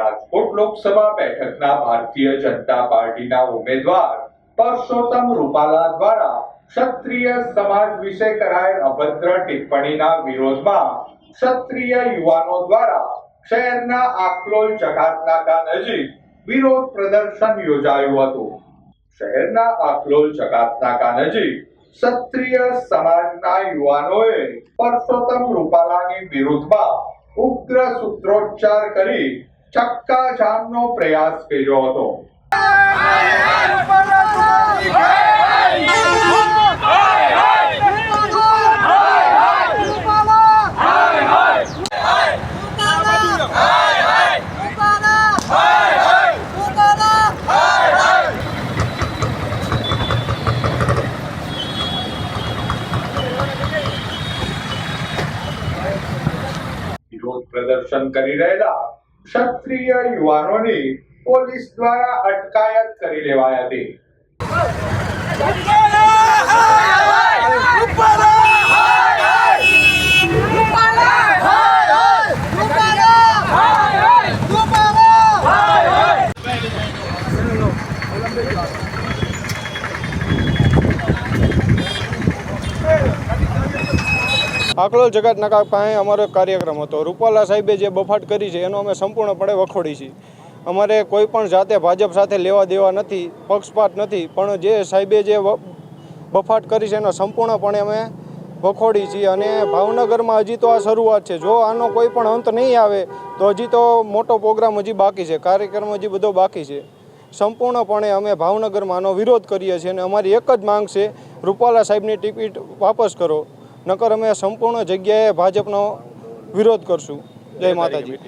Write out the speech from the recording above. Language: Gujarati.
રાજકોટ લોકસભા બેઠકના ભારતીય જનતા પાર્ટીના ઉમેદવાર પરસોત્તમ રૂપાલા દ્વારા ક્ષત્રિય સમાજ વિશે કરાયેલ અભદ્ર ટિપ્પણીના વિરોધમાં ક્ષત્રિય યુવાનો દ્વારા શહેરના આકલોલ ચકાતનાકા નજીક વિરોધ પ્રદર્શન યોજાયું હતું. શહેરના આકલોલ ચકાતનાકા નજીક ક્ષત્રિય સમાજના યુવાનોએ પરસોત્તમ રૂપાલાની વિરુદ્ધમાં ઉગ્ર સૂત્રોચ્ચાર કરી ચક્કાજામનો પ્રયાસ કર્યો હતો વિરોધ પ્રદર્શન કરી રહેલા ક્ષત્રિય યુવાનોને પોલીસ દ્વારા અટકાયત કરી લેવાઈ હતી આકલોલ જગત નકા પાસે અમારો કાર્યક્રમ હતો. રૂપાલા સાહેબે જે બફાટ કરી છે, એનો અમે સંપૂર્ણપણે વખોડી છીએ અમારે કોઈ પણ જાતે ભાજપ સાથે લેવા દેવા નથી, પક્ષપાત નથી, પણ જે સાહેબે જે બફાટ કરી છે, એનો સંપૂર્ણપણે અમે વખોડી છીએ અને ભાવનગરમાં હજી તો આ શરૂઆત છે. જો આનો કોઈ પણ અંત નહીં આવે, તો હજી તો મોટો પ્રોગ્રામ હજી બાકી છે, કાર્યક્રમ હજી બધો બાકી છે. સંપૂર્ણપણે અમે ભાવનગરમાં આનો વિરોધ કરીએ છીએ અને અમારી એક જ માંગ છે, રૂપાલા સાહેબની ટિકિટ વાપસ કરો. નકર અમે સંપૂર્ણ જગ્યાએ ભાજપનો વિરોધ કરશું. જય માતાજી.